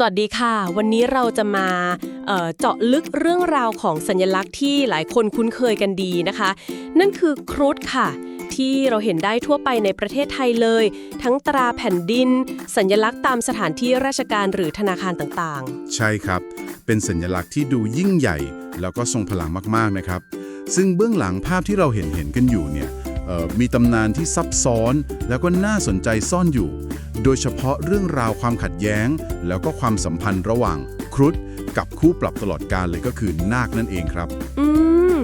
สวัสดีค่ะ วันนี้เราจะมาเเจาะลึกเรื่องราวของสัญลักษณ์ที่หลายคนคุ้นเคยกันดีนะคะ นั่นคือครุฑค่ะ ที่เราเห็นได้ทั่วไปในประเทศไทยเลย ทั้งตราแผ่นดิน สัญลักษณ์ตามสถานที่ราชการหรือธนาคารต่างใช่ครับ เป็นสัญลักษณ์ที่ดูยิ่งใหญ่ แล้วก็ทรงพลังมากๆนะครับ ซึ่งเบื้องหลังภาพที่เราเห็นเห็นกันอยู่เนี่ย มีตำนานที่ซับซ้อนแล้วก็น่าสนใจซ่อนอยู่ โดยเฉพาะเรื่องราวความขัดแย้ง แล้วก็ความสัมพันธ์ระหว่างครุฑกับคู่ปรับตลอดกาลเลยก็คือนาคนั่นเองครับ อืม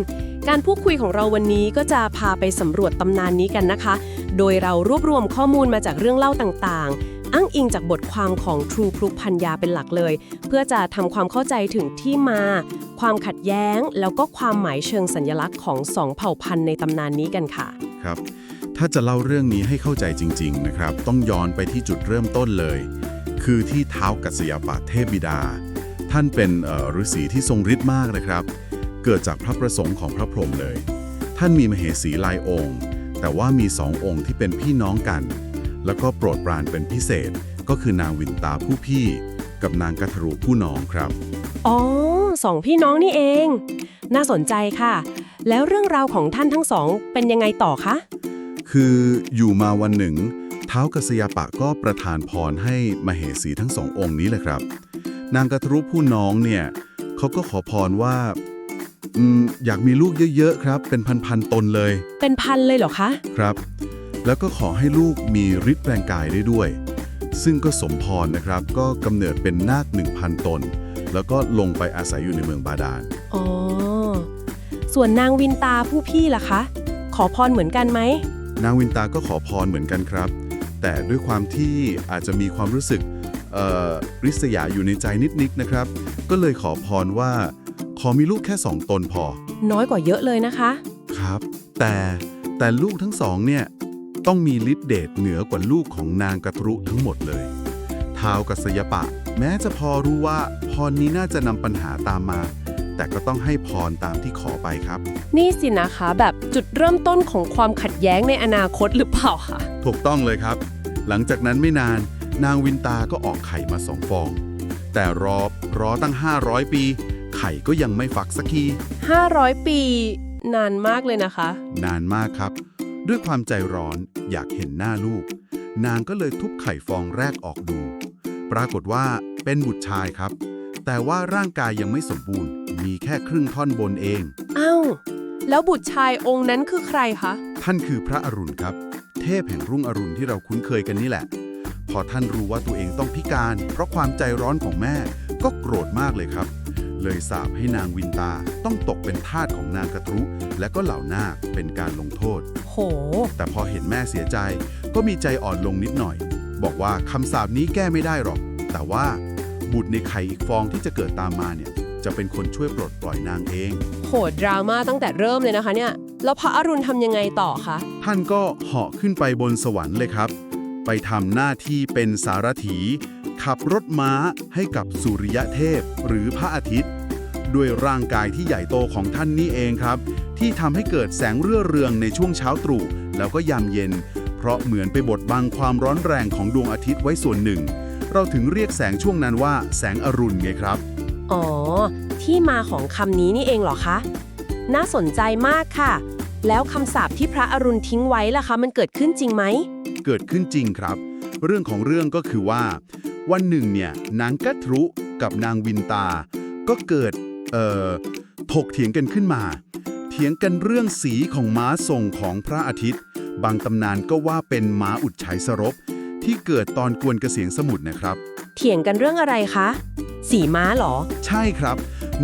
การพูดคุยของเราวันนี้ก็จะพาไปสำรวจตำนานนี้กันนะคะ โดยเรารวบรวมข้อมูลมาจากเรื่องเล่าต่างๆ อ้างอิงจากบทความของทรูพลุกพันยาเป็นหลักเลย เพื่อจะทำความเข้าใจถึงที่มา ความขัดแย้ง แล้วก็ความหมายเชิงสัญลักษณ์ของสองเผ่าพันธุ์ในตำนานนี้กันค่ะ ครับ ถ้าจะเล่าเรื่องนี้ให้เข้าใจจริง ๆ นะครับ ต้องย้อนไปที่จุดเริ่มต้นเลย คือที่เท้ากัสยปะเทพบิดา ท่านเป็นฤาษีที่ทรงฤทธิ์มากนะครับ เกิดจากพระประสงค์ของพระพรหมเลย ท่านมีมเหสีลายองค์ แต่ว่ามีสององค์ที่เป็นพี่น้องกัน แล้วก็โปรดปรานเป็นพิเศษ ก็คือนางวินตาผู้พี่ กับนางกัทรุผู้น้องครับ อ๋อสองพี่น้องนี่เอง น่าสนใจค่ะ แล้วเรื่องราวของท่านทั้งสองเป็นยังไงต่อคะ คืออยู่มาวันหนึ่ง เท้าวกัสยปะก็ประทานพรให้มเหสีทั้งสององค์นี้เลยครับ นางกัทรุผู้น้องเนี่ยเขาก็ขอพรว่าอืมอยากมีลูกเยอะๆครับ เป็นพันๆตนเลย เป็นพันเลยเหรอคะครับ แล้วก็ขอให้ลูกมีฤทธิ์แปลงกายได้ด้วย ซึ่งก็สมพรนะครับ ก็กำเนิดเป็นนาค1,000 ตน แล้วก็ลงไปอาศัยอยู่ในเมืองบาดาลอ๋อ ส่วนนางวินตาผู้พี่ล่ะคะ ขอพรเหมือนกันไหม นางวินตาก็ขอพรเหมือนกันครับ แต่ด้วยความที่อาจจะมีความรู้สึกเอ่อริษยาอยู่ในใจนิดๆนะครับ ก็เลยขอพรว่า ขอมีลูกแค่สองตนพอ น้อยกว่าเยอะเลยนะคะ ครับ แต่แต่ลูกทั้งสองเนี่ยต้องมีฤทธิ์เดชเหนือกว่าลูกของนางกระทรุทั้งหมดเลยท้าวกัสยปะ แม้จะพอรู้ว่าพรนี้น่าจะนำปัญหาตามมา แต่ก็ต้องให้พรตามที่ขอไปครับ นี่สินะคะแบบจุดเริ่มต้นของความขัดแย้งในอนาคตหรือเปล่าคะถูกต้องเลยครับ หลังจากนั้นไม่นานนางวินตาก็ออกไข่มาสองฟอง แต่รอรอตั้ง 500 ปี ไข่ก็ยังไม่ฟักสักที 500 ปี นานมากเลยนะคะ นานมากครับ ด้วยความใจร้อนอยากเห็นหน้าลูก นางก็เลยทุบไข่ฟองแรกออกดู ปรากฏว่าเป็นบุตรชายครับ แต่ว่าร่างกายยังไม่สมบูรณ์ มีแค่ครึ่งท่อนบนเอง อ้าว แล้วบุตรชายองค์นั้นคือใครคะ ท่านคือพระอรุณครับ เทพแห่งรุ่งอรุณที่เราคุ้นเคยกันนี่แหละ พอท่านรู้ว่าตัวเองต้องพิการ เพราะความใจร้อนของแม่ ก็โกรธมากเลยครับ เลยสาปให้นางวินตาต้องตกเป็นทาสของนางกระทรุและก็เหล่านาคเป็นการลงโทษ โห แต่พอเห็นแม่เสียใจ ก็มีใจอ่อนลงนิดหน่อย บอกว่าคำสาปนี้แก้ไม่ได้หรอก แต่ว่า บุตรในไข่อีกฟองที่จะเกิดตามมาเนี่ยจะเป็นคนช่วยปลดปล่อยนางเอง โหดดราม่าตั้งแต่เริ่มเลยนะคะเนี่ย แล้วพระอรุณทำยังไงต่อคะ ท่านก็เหาะขึ้นไปบนสวรรค์เลยครับ ไปทำหน้าที่เป็นสารถี ขับรถม้าให้กับสุริยเทพหรือพระอาทิตย์ ด้วยร่างกายที่ใหญ่โตของท่านนี่เองครับ ที่ทำให้เกิดแสงเรื่อเรืองในช่วงเช้าตรู่แล้วก็ยามเย็น เพราะเหมือนไปบดบังความร้อนแรงของดวงอาทิตย์ไว้ส่วนหนึ่ง เราถึงเรียกแสงช่วงนั้นว่า แสงอรุณไงครับ อ๋อ ที่มาของคำนี้นี่เองเหรอคะ น่าสนใจมากค่ะ แล้วคำสาปที่พระอรุณทิ้งไว้ล่ะคะ มันเกิดขึ้นจริงไหม เกิดขึ้นจริงครับ เรื่องของเรื่องก็คือว่า วันหนึ่งเนี่ยนางกัทรุกับนางวินตา ก็เกิด เอ่อ ถกเถียงกันขึ้นมา เถียงกันเรื่องสีของม้าทรงของพระอาทิตย์ บางตำนานก็ว่าเป็นม้าอุดชัยสรบ ที่เกิดตอนกวนเกษียณสมุทรนะครับ เถียงกันเรื่องอะไรคะ สีม้าเหรอ ใช่ครับ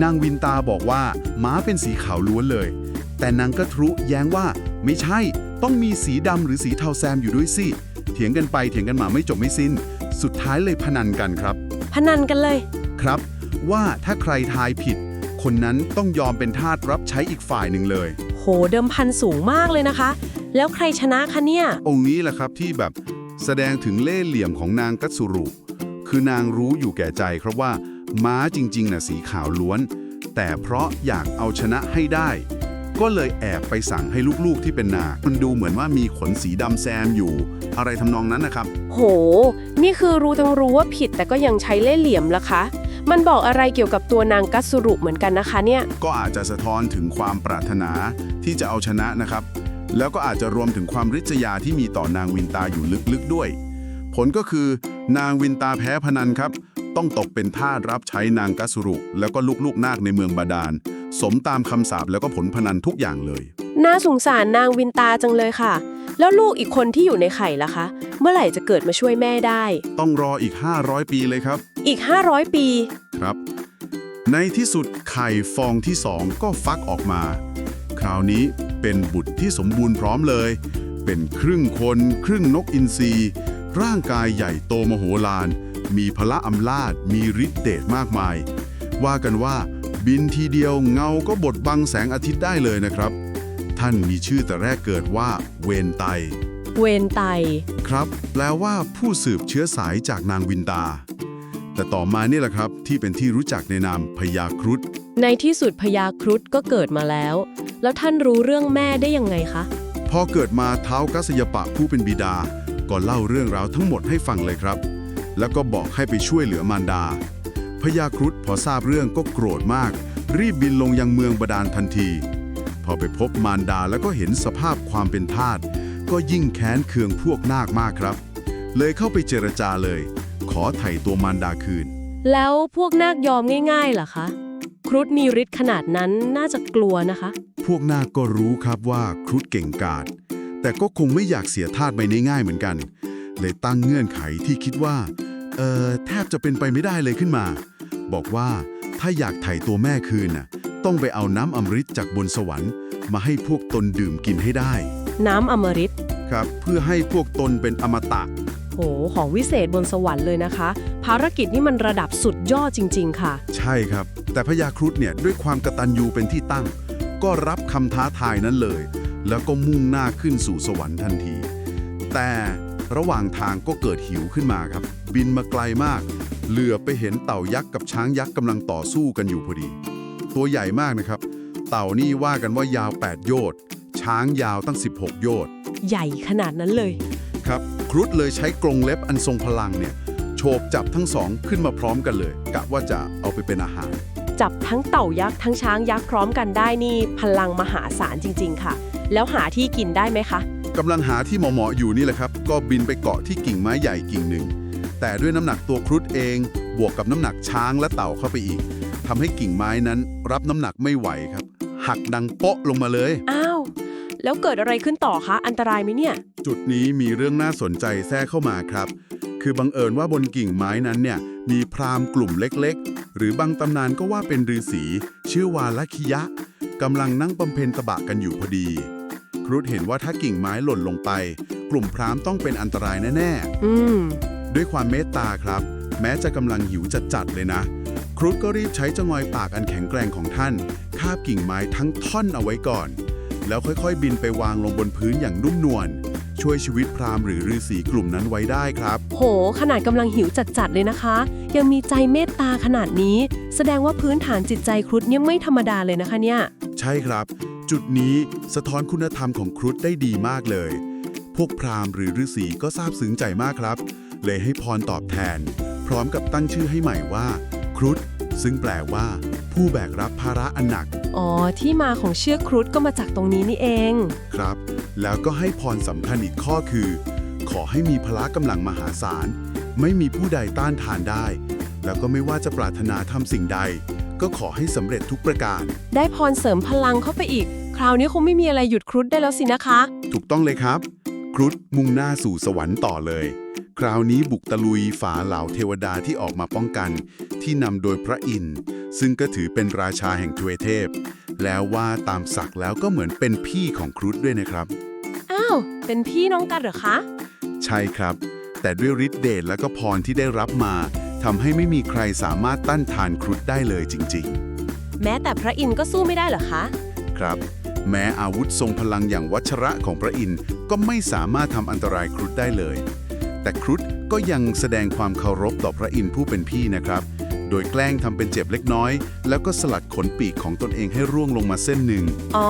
นางวินตาบอกว่าม้าเป็นสีขาวล้วนเลย แต่นางกัทรุแย้งว่า ไม่ใช่ ต้องมีสีดำหรือสีเทาแซมอยู่ด้วยสิเถียงกันไปเถียงกันมาไม่จบไม่สิ้น สุดท้ายเลยพนันกันครับ พนันกันเลย ครับ ว่าถ้าใครทายผิด คนนั้นต้องยอมเป็นทาสรับใช้อีกฝ่ายหนึ่งเลย โหเดิมพันสูงมากเลยนะคะ แล้วใครชนะคะเนี่ย องค์นี้แหละครับที่แบบ แสดงถึงเล่ห์เหลี่ยมของนางกัตสุรุ คือนางรู้อยู่แก่ใจครับว่า ม้าจริงๆน่ะสีขาวล้วน แต่เพราะอยากเอาชนะให้ได้กก็เลยแอบไปสั่งให้ลูกๆที่เป็นนามันดูเหมือนว่ามีขนสีดำแซมอยู่ อะไรทำนองนั้นนะครับ โห นี่คือรู้ทั้งรู้ว่าผิดแต่ก็ยังใช้เล่ห์เหลี่ยมละคะ มันบอกอะไรเกี่ยวกับตัวนางกัสสุรุเหมือนกันนะคะเนี่ย ก็อาจจะสะท้อนถึงความปรารถนาที่จะเอาชนะนะครับ แล้วก็อาจจะรวมถึงความริษยาที่มีต่อนางวินตาอยู่ลึกๆด้วย ผลก็คือนางวินตาแพ้พนันครับ ต้องตกเป็นทาสรับใช้นางกัสสุรุ แล้วก็ลูกๆนาคในเมืองบาดาล สมตามคำสาปแล้วก็ผลพนันทุกอย่างเลย น่าสงสารนางวินตาจังเลยค่ะ แล้วลูกอีกคนที่อยู่ในไข่ล่ะคะ เมื่อไหร่จะเกิดมาช่วยแม่ได้ ต้องรออีก 500 ปีเลยครับ อีก 500 ปี ครับ ในที่สุดไข่ฟองที่สองก็ฟักออกมา คราวนี้เป็นบุตรที่สมบูรณ์พร้อมเลย เป็นครึ่งคน ครึ่งนกอินทรีร่างกายใหญ่โตมโหฬาร มีพละอำนาจมีฤทธิเดชมากมาย ว่ากันว่าบินทีเดียวเงาก็บดบังแสงอาทิตย์ได้เลยนะครับ ท่านมีชื่อแต่แรกเกิดว่าเวนไต เวนไต ครับ แปลว่าผู้สืบเชื้อสายจากนางวินตา แต่ต่อมานี่แหละครับที่เป็นที่รู้จักในนามพญาครุฑในที่สุดพญาครุฑก็เกิดมาแล้ว แล้วท่านรู้เรื่องแม่ได้ยังไงคะ พอเกิดมาเท้ากัสยปะผู้เป็นบิดา ก็เล่าเรื่องราวทั้งหมดให้ฟังเลยครับ แล้วก็บอกให้ไปช่วยเหลือมารดา พญาครุฑพอทราบเรื่องก็โกรธมาก รีบบินลงยังเมืองบาดาลทันที พอไปพบมารดาแล้วก็เห็นสภาพความเป็นทาสก็ยิ่งแค้นเคืองพวกนาคมากครับ เลยเข้าไปเจรจาเลย ขอไถ่ตัวมารดาคืน แล้วพวกนาคยอมง่ายๆเหรอคะ ครุฑมีฤทธิ์ขนาดนั้นน่าจะกลัวนะคะ พวกนาคก็รู้ครับว่าครุฑเก่งกาจแต่ก็คงไม่อยากเสียทาสไปง่ายๆเหมือนกัน เลยตั้งเงื่อนไขที่คิดว่า เออแทบจะเป็นไปไม่ได้เลยขึ้นมา บอกว่าถ้าอยากไถ่ตัวแม่คืนน่ะต้องไปเอาน้ำอมฤตจากบนสวรรค์ มาให้พวกตนดื่มกินให้ได้ น้ำอมฤตครับ เพื่อให้พวกตนเป็นอมตะโห ของวิเศษบนสวรรค์เลยนะคะ ภารกิจนี่มันระดับสุดยอดจริง ๆ ค่ะ ใช่ครับ แต่พญาครุฑเนี่ยด้วยความกตัญญูเป็นที่ตั้ง ก็รับคำท้าทายนั้นเลย แล้วก็มุ่งหน้าขึ้นสู่สวรรค์ทันที แต่ระหว่างทางก็เกิดหิวขึ้นมาครับ บินมาไกลมาก เหลือไปเห็นเต่ายักษ์กับช้างยักษ์กำลังต่อสู้กันอยู่พอดี ตัวใหญ่มากนะครับ เต่านี่ว่ากันว่ายาว 8 โยชน์ช้างยาวตั้ง 16 โยชน์ใหญ่ขนาดนั้นเลย ครับครุฑเลยใช้กรงเล็บอันทรงพลังเนี่ยโฉบจับทั้งสองขึ้นมาพร้อมกันเลย กะว่าจะเอาไปเป็นอาหาร จับทั้งเต่ายักษ์ทั้งช้างยักษ์พร้อมกันได้นี่พลังมหาศาลจริง ๆ ค่ะ แล้วหาที่กินได้ไหมคะกำลังหาที่เหมาะๆอยู่นี่แหละครับ ก็บินไปเกาะที่กิ่งไม้ใหญ่กิ่งหนึ่ง แต่ด้วยน้ำหนักตัวครุฑเอง บวกกับน้ำหนักช้างและเต่าเข้าไปอีกทำให้กิ่งไม้นั้นรับน้ำหนักไม่ไหวครับ หักดังโป๊ะลงมาเลย อ้าว แล้วเกิดอะไรขึ้นต่อคะ อันตรายไหมเนี่ย จุดนี้มีเรื่องน่าสนใจแทรกเข้ามาครับ คือบังเอิญว่าบนกิ่งไม้นั้นเนี่ยมีพราหมณ์กลุ่มเล็กๆ หรือบางตำนานก็ว่าเป็นฤาษีชื่อวาลคิยะกำลังนั่งบำเพ็ญตบะกันอยู่พอดี ครุฑเห็นว่าถ้ากิ่งไม้หล่นลงไป กลุ่มพราหมณ์ต้องเป็นอันตรายแน่อืม ๆ ด้วยความเมตตาครับ แม้จะกำลังหิวจัดๆเลยนะ ครุฑก็รีบใช้จงอยปากอันแข็งแกร่งของท่าน คาบกิ่งไม้ทั้งท่อนเอาไว้ก่อน แล้วค่อยๆ บินไปวางลงบนพื้นอย่างนุ่มนวลช่วยชีวิตพราหมณ์หรือฤาษีกลุ่มนั้นไว้ได้ครับ โห ขนาดกำลังหิวจัดๆเลยนะคะ ยังมีใจเมตตาขนาดนี้ แสดงว่าพื้นฐานจิตใจครุฑเนี่ยไม่ธรรมดาเลยนะคะเนี่ย ใช่ครับ จุดนี้สะท้อนคุณธรรมของครุฑได้ดีมากเลย พวกพราหมณ์หรือฤาษีก็ซาบซึ้งใจมากครับ เลยให้พรตอบแทน พร้อมกับตั้งชื่อให้ใหม่ว่า ครุฑซึ่งแปลว่า ผู้แบกรับภาระอันหนัก อ๋อ ที่มาของเชือกครุฑก็มาจากตรงนี้นี่เอง ครับ แล้วก็ให้พรสำคัญอีกข้อคือ ขอให้มีพละกำลังมหาศาล ไม่มีผู้ใดต้านทานได้ แล้วก็ไม่ว่าจะปรารถนาทำสิ่งใด ก็ขอให้สำเร็จทุกประการ ได้พรเสริมพลังเข้าไปอีก คราวนี้คงไม่มีอะไรหยุดครุฑได้แล้วสินะคะ ถูกต้องเลยครับ ครุฑมุ่งหน้าสู่สวรรค์ต่อเลย คราวนี้บุกตะลุยฝาเหล่าเทวดาที่ออกมาป้องกัน ที่นำโดยพระอินทร์ซึ่งก็ถือเป็นราชาแห่งทเวเทพ แล้วว่าตามศักดิ์แล้วก็เหมือนเป็นพี่ของครุฑด้วยนะครับ อ้าว เป็นพี่น้องกันเหรอคะ ใช่ครับ แต่ด้วยฤทธิ์เดชและก็พรที่ได้รับมาทำให้ไม่มีใครสามารถต้านทานครุฑได้เลยจริง แม้แต่พระอินทร์ก็สู้ไม่ได้เหรอคะ ๆ ครับ แม้อาวุธทรงพลังอย่างวัชระของพระอินทร์ก็ไม่สามารถทำอันตรายครุฑได้เลย แต่ครุฑก็ยังแสดงความเคารพต่อพระอินทร์ผู้เป็นพี่นะครับ โดยแกล้งทำเป็นเจ็บเล็กน้อย แล้วก็สลัดขนปีกของตนเองให้ร่วงลงมาเส้นหนึ่ง อ๋อ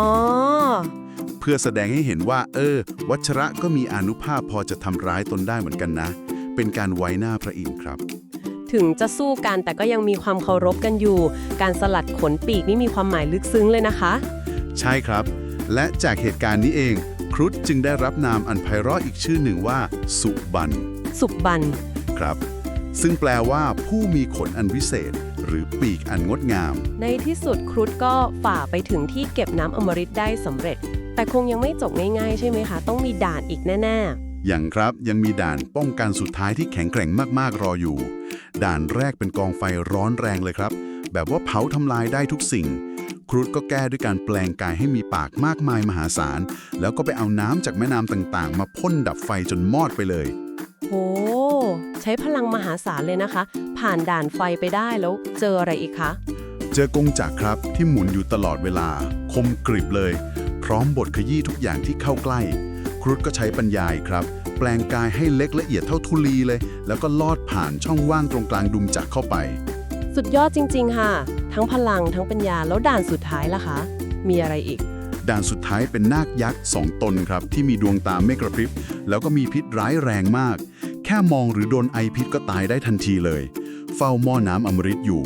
เพื่อแสดงให้เห็นว่า เออ วัชระก็มีอานุภาพพอจะทำร้ายตนได้เหมือนกันนะ เป็นการไว้หน้าพระอินทร์ครับ ถึงจะสู้กันแต่ก็ยังมีความเคารพกันอยู่ การสลัดขนปีกนี่มีความหมายลึกซึ้งเลยนะคะ ใช่ครับ และจากเหตุการณ์นี้เอง ครุฑจึงได้รับนามอันไพเราะอีกชื่อหนึ่งว่า สุบัน สุบบัน ครับ ซึ่งแปลว่าผู้มีขนอันวิเศษ หรือปีกอันงดงาม ในที่สุดครุฑก็ฝ่าไปถึงที่เก็บน้ำอมฤตได้สำเร็จ แต่คงยังไม่จบง่ายๆ ใช่ไหมคะ ต้องมีด่านอีกแน่อย่างครับยังมีด่านป้องกันสุดท้ายที่แข็งแกร่งมากๆรออยู่ ด่านแรกเป็นกองไฟร้อนแรงเลยครับ แบบว่าเผาทำลายได้ทุกสิ่ง ครุฑก็แก้ด้วยการแปลงกายให้มีปากมากมายมหาศาล แล้วก็ไปเอาน้ำจากแม่น้ำต่างๆ มาพ่นดับไฟจนมอดไปเลยๆโหใช้พลังมหาศาลเลยนะคะ ผ่านด่านไฟไปได้แล้วเจออะไรอีกคะ เจอกงจักรครับที่หมุนอยู่ตลอดเวลา คมกริบเลย พร้อมบทขยี้ทุกอย่างที่เข้าใกล้ ครุฑก็ใช้ปัญญาอีกครับ แปลงกายให้เล็กละเอียดเท่าทุลีเลย แล้วก็ลอดผ่านช่องว่างตรงกลางดุมจักรเข้าไป สุดยอดจริง ๆ ค่ะ ทั้งพลังทั้งปัญญาแล้วด่านสุดท้ายล่ะคะ มีอะไรอีก ด่านสุดท้ายเป็นนาคยักษ์สองตนครับ ที่มีดวงตาไม่กระพริบ แล้วก็มีพิษร้ายแรงมาก แค่มองหรือโดนไอพิษก็ตายได้ทันทีเลย เฝ้าหม้อน้ำอมฤตอยู่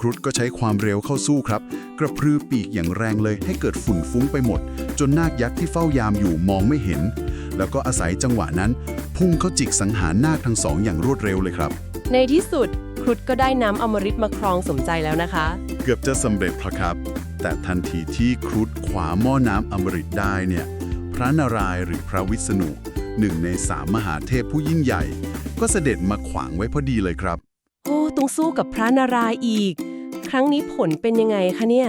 ครุฑก็ใช้ความเร็วเข้าสู้ครับ กระพือปีกอย่างแรงเลยให้เกิดฝุ่นฟุ้งไปหมด จนนาคยักษ์ที่เฝ้ายามอยู่มองไม่เห็น แล้วก็อาศัยจังหวะนั้น พุ่งเข้าจิกสังหารนาคทั้งสองอย่างรวดเร็วเลยครับ ในที่สุด ครุฑก็ได้น้ำอมฤตมาครองสมใจแล้วนะคะ เกือบจะสำเร็จพระครับ แต่ทันทีที่ครุฑขวาหม้อน้ำอมฤตได้เนี่ย พระนารายณ์หรือพระวิษณุหนึ่งในสามมหาเทพผู้ยิ่งใหญ่ ก็เสด็จมาขวางไว้พอดีเลยครับ โอ้ต้องสู้กับพระนารายณ์อีก ครั้งนี้ผลเป็นยังไงคะเนี่ย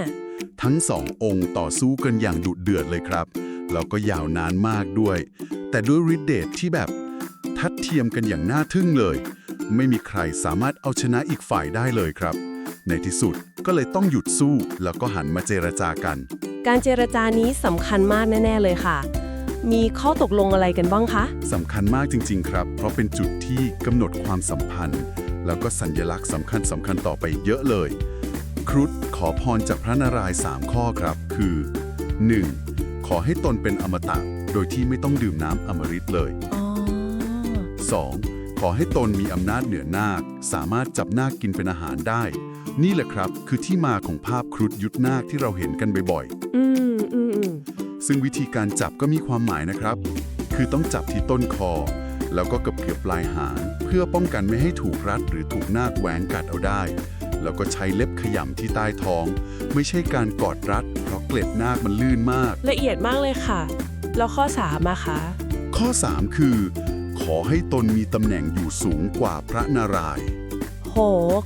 ทั้งสององค์ต่อสู้กันอย่างดุเดือดเลยครับ แล้วก็ยาวนานมากด้วย แต่ด้วยฤทธิเดชที่แบบทัดเทียมกันอย่างน่าทึ่งเลย ไม่มีใครสามารถเอาชนะอีกฝ่ายได้เลยครับ ในที่สุดก็เลยต้องหยุดสู้แล้วก็หันมาเจรจากัน การเจรจานี้สำคัญมากแน่ ๆ เลยค่ะ มีข้อตกลงอะไรกันบ้างคะสำคัญมากจริง ๆ ครับ เพราะเป็นจุดที่กำหนดความสัมพันธ์ แล้วก็สัญญลักษณ์สำคัญสำคัญต่อไปเยอะเลย ครุฑขอพรจากพระนารายณ์3ข้อครับ คือ 1. ขอให้ตนเป็นอมตะ โดยที่ไม่ต้องดื่มน้ำอมฤตเลยอ๋อ 2. ขอให้ตนมีอำนาจเหนือนาค สามารถจับนาคกินเป็นอาหารได้ นี่แหละครับคือที่มาของภาพครุฑยุทธนาคที่เราเห็นกันบ่อยๆอืมอืมอืมซึ่งวิธีการจับก็มีความหมายนะครับ คือต้องจับที่ต้นคอ แล้วก็กับเกือบปลายหาง เพื่อป้องกันไม่ให้ถูกรัดหรือถูกนาคแหวงกัดเอาได้ แล้วก็ใช้เล็บขย่ำที่ใต้ท้อง ไม่ใช่การกอดรัด เพราะเกล็ดนาคมันลื่นมาก ละเอียดมากเลยค่ะ แล้วข้อสามอะคะ ข้อ 3 คือข อให้ตนมีตำแหน่งอยู่สูงกว่าพระนารายณ์โห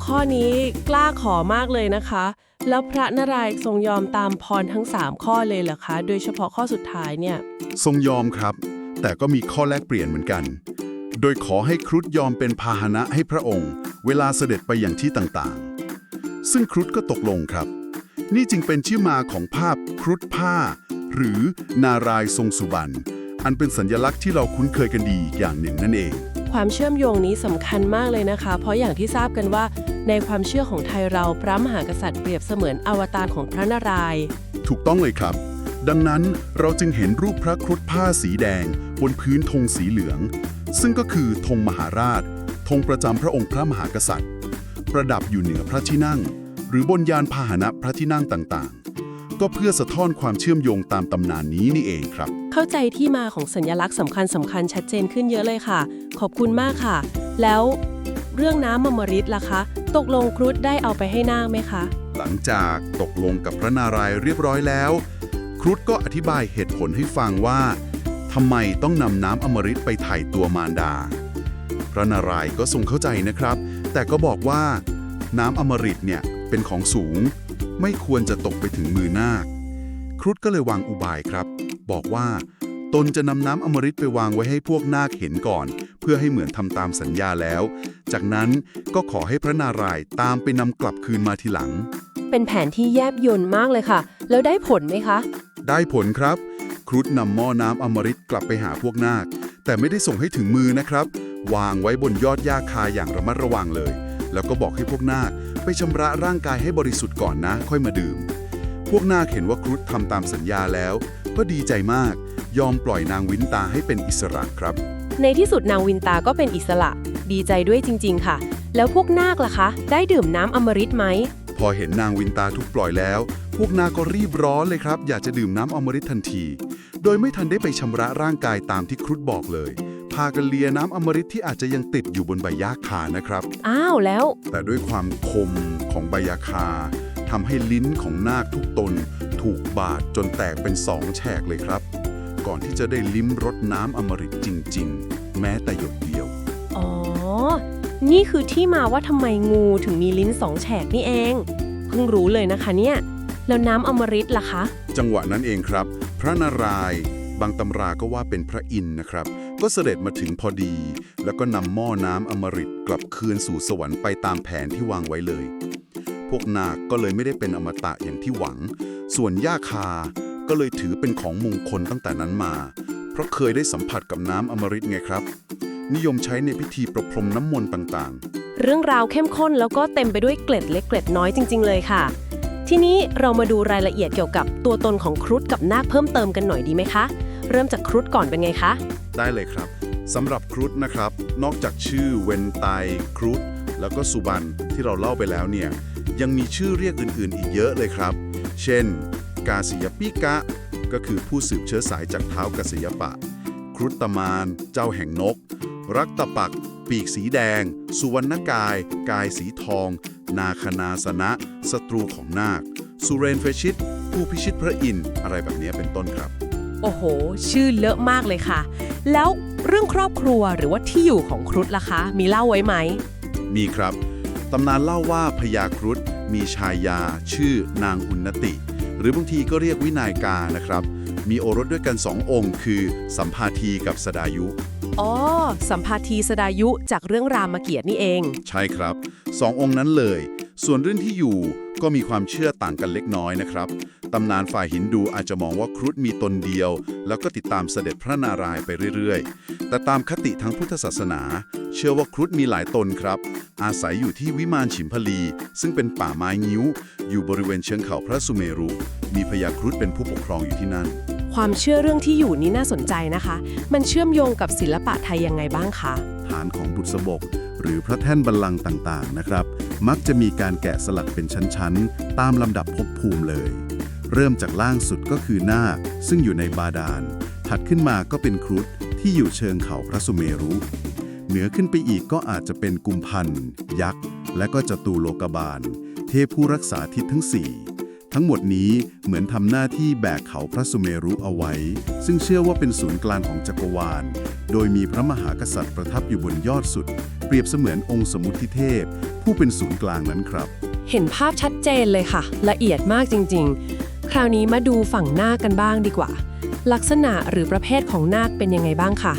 ข้อนี้กล้าขอมากเลยนะคะ แล้วพระนารายณ์ทรงยอมตามพรทั้ง 3 ข้อเลยเหรอคะ โดยเฉพาะข้อสุดท้ายเนี่ย ทรงยอมครับ แต่ก็มีข้อแลกเปลี่ยนเหมือนกัน โดยขอให้ครุฑยอมเป็นพาหนะให้พระองค์ เวลาเสด็จไปอย่างที่ต่างๆ ซึ่งครุฑก็ตกลงครับ นี่จึงเป็นที่มาของภาพครุฑผ้า หรือนารายณ์ทรงสุบรรณ อันเป็นสัญลักษณ์ที่เราคุ้นเคยกันดีอย่างหนึ่งนั่นเอง ความเชื่อมโยงนี้สำคัญมากเลยนะคะ เพราะอย่างที่ทราบกันว่า ในความเชื่อของไทยเราพระมหากษัตริย์เปรียบเสมือนอวตารของพระนารายณ์ถูกต้องเลยครับ ดังนั้นเราจึงเห็นรูปพระครุฑผ้าสีแดง บนพื้นธงสีเหลือง ซึ่งก็คือธงมหาราชธงประจำพระองค์พระมหากษัตริย์ ประดับอยู่เหนือพระที่นั่ง หรือบนยานพาหนะพระที่นั่งต่างๆ ก็เพื่อสะท้อนความเชื่อมโยงตามตำนานนี้นี่เองครับ เข้าใจที่มาของสัญลักษณ์สำคัญสำคัญชัดเจนขึ้นเยอะเลยค่ะ ขอบคุณมากค่ะ แล้วเรื่องน้ำมมฤตล่ะคะ ตกลงครุฑได้เอาไปให้นาคไหมคะ หลังจากตกลงกับพระนารายณ์เรียบร้อยแล้ว ครุฑก็อธิบายเหตุผลให้ฟังว่าทำไมต้องนำน้ำอมฤตไปไถ่ตัวมารดา พระนารายณ์ก็ทรงเข้าใจนะครับ แต่ก็บอกว่าน้ำอมฤตเนี่ยเป็นของสูง ไม่ควรจะตกไปถึงมือนาค ครุฑก็เลยวางอุบายครับ บอกว่า ตนจะนำน้ำอมฤตไปวางไว้ให้พวกนาคเห็นก่อน เพื่อให้เหมือนทำตามสัญญาแล้ว จากนั้นก็ขอให้พระนารายณ์ตามไปนำกลับคืนมาทีหลัง เป็นแผนที่แยบยลมากเลยค่ะ แล้วได้ผลไหมคะ ได้ผลครับ ครุฑนำหม้อน้ำอมฤตกลับไปหาพวกนาค แต่ไม่ได้ส่งให้ถึงมือนะครับ วางไว้บนยอดหญ้าคาอย่างระมัดระวังเลย แล้วก็บอกให้พวกนาคไปชำระร่างกายให้บริสุทธิ์ก่อนนะ ค่อยมาดื่มพ วกนาคเห็นว่าครุฑทำตามสัญญาแล้ว ก็ดีใจมาก ยอมปล่อยนางวินตาให้เป็นอิสระครับ ในที่สุดนางวินตาก็เป็นอิสระ ดีใจด้วยจริง ๆ ค่ะ แล้วพวกนาคล่ะคะ ได้ดื่มน้ำอมฤตไหม พอเห็นนางวินตาถูกปล่อยแล้ว พวกนาคก็รีบร้อนเลยครับ อยากจะดื่มน้ำอมฤตทันที โดยไม่ทันได้ไปชำระร่างกายตามที่ครุฑบอกเลย พากันเลียน้ำอมฤตที่อาจจะยังติดอยู่บนใบยาคานะครับ อ้าวแล้ว แต่ด้วยความคมของใบยาคา ทำให้ลิ้นของนาคทุกตน ถูกบาดจนแตกเป็นสองแฉกเลยครับ ก่อนที่จะได้ลิ้มรสน้ำอมฤตจริง ๆ แม้แต่หยดเดียว อ๋อ นี่คือที่มาว่าทำไมงูถึงมีลิ้นสองแฉกนี่เอง เพิ่งรู้เลยนะคะเนี่ย แล้วน้ำอมฤตล่ะคะ จังหวะนั้นเองครับ พระนารายณ์บางตำราก็ว่าเป็นพระอินทร์นะครับ ก็เสด็จมาถึงพอดี แล้วก็นำหม้อน้ำอมฤตกลับคืนสู่สวรรค์ไปตามแผนที่วางไว้เลยพ วกนาคก็เลยไม่ได้เป็นอมตะอย่างที่หวัง ส่วนย่าคาก็เลยถือเป็นของมงคลตั้งแต่นั้นมา เพราะเคยได้สัมผัสกับน้ำอมฤตไงครับ นิยมใช้ในพิธีประพรมน้ำมนต์ต่างๆ เรื่องราวเข้มข้นแล้วก็เต็มไปด้วยเกล็ดเล็กเกล็ดน้อยจริง ๆ เลยค่ะ ทีนี้เรามาดูรายละเอียดเกี่ยวกับตัวตนของครุฑกับนาคเพิ่มเติมกันหน่อยดีไหมคะ เริ่มจากครุฑก่อนเป็นไงคะ ได้เลยครับสำหรับครุฑนะครับ นอกจากชื่อเวนไตครุฑแล้วก็สุบันที่เราเล่าไปแล้วเนี่ย ยังมีชื่อเรียกอื่นๆ อีกเยอะเลยครับ เช่น กาสิยปิกะ ก็คือผู้สืบเชื้อสายจากเท้าวกาสิยปะ ครุฑตมาน เจ้าแห่งนก รักตะปัก ปีกสีแดง สุวรรณกาย กายสีทอง นาคนาสนะศัตรูของนาค สุเรนเฟชิต ผู้พิชิตพระอินทร์อะไรแบบนี้เป็นต้นครับ โอ้โห ชื่อเลอะมากเลยค่ะ แล้วเรื่องครอบครัวหรือว่าที่อยู่ของครุฑล่ะคะ มีเล่าไว้ไหม มีครับ ตำนานเล่าว่าพญาครุฑมีชายาชื่อนางอุณนติ หรือบางทีก็เรียกวินัยกานะครับ มีโอรสด้วยกันสององค์ คือ สัมภาทีกับสดายุ อ๋อ สัมภาทีสดายุจากเรื่องรามเกียรตินี่เอง ใช่ครับ สององค์นั้นเลย ส่วนเรื่องที่อยู่ก็มีความเชื่อต่างกันเล็กน้อยนะครับ ตำนานฝ่ายหินดูอาจจะมองว่าครุฑมีตนเดียว แล้วก็ติดตามเสด็จพระนารายณ์ไปเรื่อยๆ แต่ตามคติทางพุทธศาสนา เชื่อว่าครุฑมีหลายตนครับ อาศัยอยู่ที่วิมานฉิมพลี ซึ่งเป็นป่าไม้งิ้ว อยู่บริเวณเชิงเขาพระสุเมรุ มีพญาครุฑเป็นผู้ปกครองอยู่ที่นั่น ความเชื่อเรื่องที่อยู่นี้น่าสนใจนะคะ มันเชื่อมโยงกับศิลปะไทยยังไงบ้างคะ ฐานของบุษบก หรือพระแท่นบัลลังก์ต่างๆนะครับ มักจะมีการแกะสลักเป็นชั้นๆ ตามลำดับภพภูมิเลย เริ่มจากล่างสุดก็คือนาคซึ่งอยู่ในบาดาล ถัดขึ้นมาก็เป็นครุฑที่อยู่เชิงเขาพระสุเมรุ เหนือขึ้นไปอีกก็อาจจะเป็นกุมพันยักษ์ และก็จตูโลกบาล เทพผู้รักษาทิศทั้งสี่ ทั้งหมดนี้เหมือนทำหน้าที่แบกเขาพระสุเมรุเอาไว้ ซึ่งเชื่อว่าเป็นศูนย์กลางของจักรวาล โดยมีพระมหากษัตริย์ประทับอยู่บนยอดสุด เปรียบเสมือนองค์สมุติเทพ ผู้เป็นศูนย์กลางนั้นครับ เห็นภาพชัดเจนเลยค่ะ ละเอียดมากจริง ๆ คราวนี้มาดูฝั่งนาคกันบ้างดีกว่า ลักษณะหรือประเภทของนาคเป็นยังไงบ้างค่ะ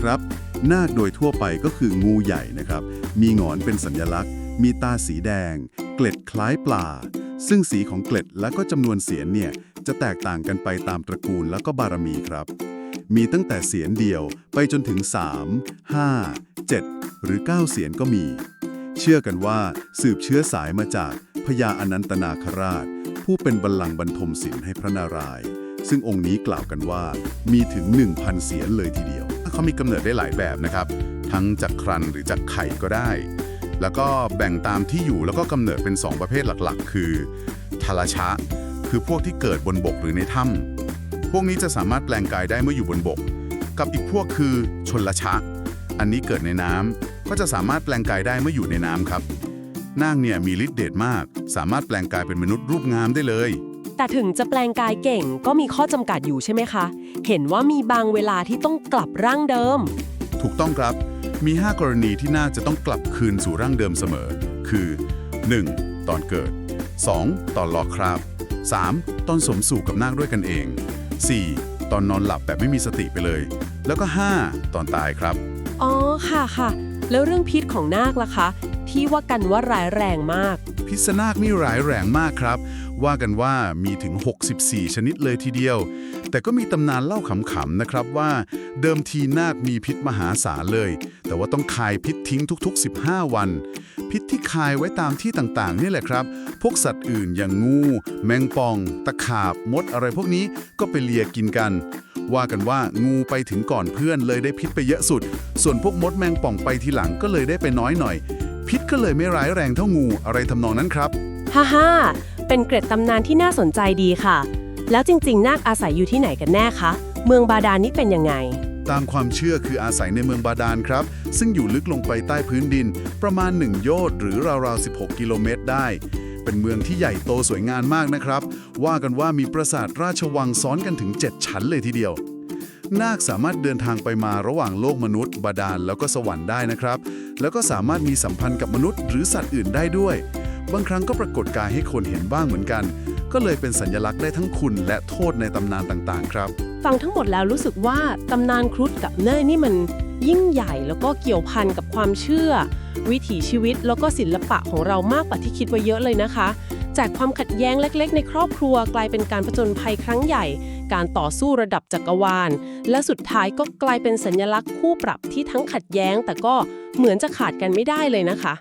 ครับนาคโดยทั่วไปก็คืองูใหญ่นะครับ มีหงอนเป็นสัญลักษณ์ มีตาสีแดง เกล็ดคล้ายปลา ซึ่งสีของเกล็ดและก็จำนวนเสียนเนี่ยจะแตกต่างกันไปตามตระกูลแล้วก็บารมีครับ มีตั้งแต่เสียนเดียวไปจนถึง 3 5 7 หรือ 9 เสียนก็มี เชื่อกันว่าสืบเชื้อสายมาจากพญาอนันตนาคราช ผู้เป็นบัลลังก์บรรทมศิลให้พระนารายณ์ซึ่งองค์นี้กล่าวกันว่ามีถึง 1,000 เสียนเลยทีเดียว เขามีกำเนิดได้หลายแบบนะครับ ทั้งจากครันหรือจากไข่ก็ได้ แล้วก็แบ่งตามที่อยู่แล้วก็กำเนิดเป็น 2 ประเภทหลักๆ คือทาราชะ คือพวกที่เกิดบนบกหรือในถ้ำพวกนี้จะสามารถแปลงกายได้เมื่ออยู่บนบก กับอีกพวกคือชนละชะ อันนี้เกิดในน้ำก็จะสามารถแปลงกายได้เมื่ออยู่ในน้ำครับนางเนี่ยมีฤทธิ์เดชมาก สามารถแปลงกายเป็นมนุษย์รูปงามได้เลย แต่ถึงจะแปลงกายเก่งก็มีข้อจำกัดอยู่ใช่ไหมคะ เห็นว่ามีบางเวลาที่ต้องกลับร่างเดิม ถูกต้องครับ มี 5 กรณีที่น่าจะต้องกลับคืนสู่ร่างเดิมเสมอ คือ 1. ตอนเกิด 2. ตอนหลอกคราบ 3. ตอนสมสู่กับนาคด้วยกันเอง 4. ตอนนอนหลับแบบไม่มีสติไปเลย แล้วก็ 5. ตอนตายครับ อ๋อ ค่ะค่ะ แล้วเรื่องพิษของนาคล่ะคะ ที่ว่ากันว่าร้ายแรงมาก พิษนาคนี่ร้ายแรงมากครับ ว่ากันว่ามีถึง 64 ชนิดเลยทีเดียว แต่ก็มีตำนานเล่าขำๆนะครับว่า เดิมทีนาคมีพิษมหาศาลเลย แต่ว่าต้องคายพิษทิ้งทุก ๆ 15 วัน พิษที่คายไว้ตามที่ต่างๆ นี่แหละครับ พวกสัตว์อื่นอย่างงู แมงป่อง ตะขาบ มดอะไรพวกนี้ก็ไปเลียกินกันว่ากันว่างูไปถึงก่อนเพื่อนเลยได้พิษไปเยอะสุด ส่วนพวกมดแมงป่องไปทีหลังก็เลยได้ไปน้อยหน่อย พิษก็เลยไม่ร้ายแรงเท่างูอะไรทำนองนั้นครับ ฮ่าฮ่าเป็นเกร็ดตำนานที่น่าสนใจดีค่ะ แล้วจริง ๆ นาคอาศัยอยู่ที่ไหนกันแน่คะ เมืองบาดาลนี่เป็นยังไง ตามความเชื่อคืออาศัยในเมืองบาดาลครับ ซึ่งอยู่ลึกลงไปใต้พื้นดิน ประมาณ 1 โยชน์หรือราวๆ 16 กิโลเมตรได้ เป็นเมืองที่ใหญ่โตสวยงามมากนะครับ ว่ากันว่ามีปราสาทราชวังซ้อนกันถึง 7 ชั้นเลยทีเดียว นาคสามารถเดินทางไปมาระหว่างโลกมนุษย์ บาดาลแล้วก็สวรรค์ได้นะครับ แล้วก็สามารถมีสัมพันธ์กับมนุษย์หรือสัตว์อื่นได้ด้วย บางครั้งก็ปรากฏกายให้คนเห็นบ้างเหมือนกัน ก็เลยเป็นสัญลักษณ์ได้ทั้งคุณและโทษในตำนานต่างๆ ครับ ฟังทั้งหมดแล้วรู้สึกว่าตำนานครุฑกับเนยนี่มันยิ่งใหญ่แล้วก็เกี่ยวพันกับความเชื่อ วิถีชีวิตแล้วก็ศิลปะของเรามากกว่าที่คิดไว้เยอะเลยนะคะ จากความขัดแย้งเล็ก ๆ ในครอบครัวกลายเป็นการผจญภัยครั้งใหญ่ การต่อสู้ระดับจักรวาล และสุดท้ายก็กลายเป็นสัญลักษณ์คู่ปรับที่ทั้งขัดแย้ง แต่ก็เหมือนจะขาดกันไม่ได้เลยนะคะ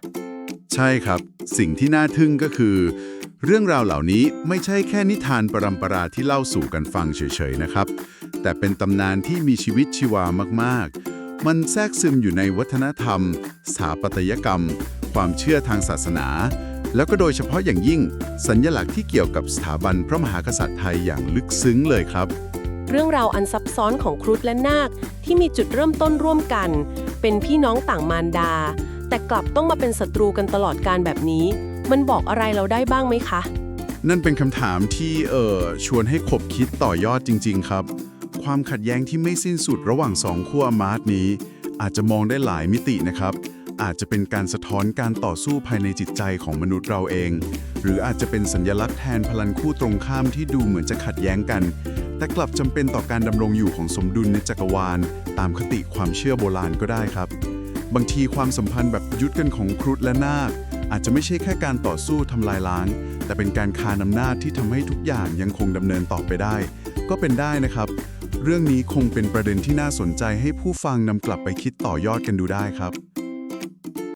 ใช่ครับ สิ่งที่น่าทึ่งก็คือ เรื่องราวเหล่านี้ไม่ใช่แค่นิทานปรำปราที่เล่าสู่กันฟังเฉยๆนะครับ แต่เป็นตำนานที่มีชีวิตชีวามากๆ มันแทรกซึมอยู่ในวัฒนธรรม สถาปัตยกรรม ความเชื่อทางศาสนา แล้วก็โดยเฉพาะอย่างยิ่ง สัญลักษณ์ที่เกี่ยวกับสถาบันพระมหากษัตริย์ไทยอย่างลึกซึ้งเลยครับ เรื่องราวอันซับซ้อนของครุฑและนาคที่มีจุดเริ่มต้นร่วมกัน เป็นพี่น้องต่างมารดา แต่กลับต้องมาเป็นศัตรูกันตลอดการแบบนี้ มันบอกอะไรเราได้บ้างไหมคะ นั่นเป็นคำถามที่เอ่อชวนให้ขบคิดต่อยอดจริง ๆ ครับ ความขัดแย้งที่ไม่สิ้นสุดระหว่างสองขั้วอำมาตย์นี้ อาจจะมองได้หลายมิตินะครับ อาจจะเป็นการสะท้อนการต่อสู้ภายในจิตใจของมนุษย์เราเอง หรืออาจจะเป็นสัญลักษณ์แทนพลังคู่ตรงข้ามที่ดูเหมือนจะขัดแย้งกัน แต่กลับจำเป็นต่อการดำรงอยู่ของสมดุลในจักรวาล ตามคติความเชื่อโบราณก็ได้ครับ บางทีความสัมพันธ์แบบยุดกันของครุฑและนาค อาจจะไม่ใช่แค่การต่อสู้ทำลายล้าง แต่เป็นการคานอำนาจที่ทำให้ทุกอย่างยังคงดำเนินต่อไปได้ ก็เป็นได้นะครับเรื่องนี้คงเป็นประเด็นที่น่าสนใจให้ผู้ฟังนำกลับไปคิดต่อยอดกันดูได้ครับ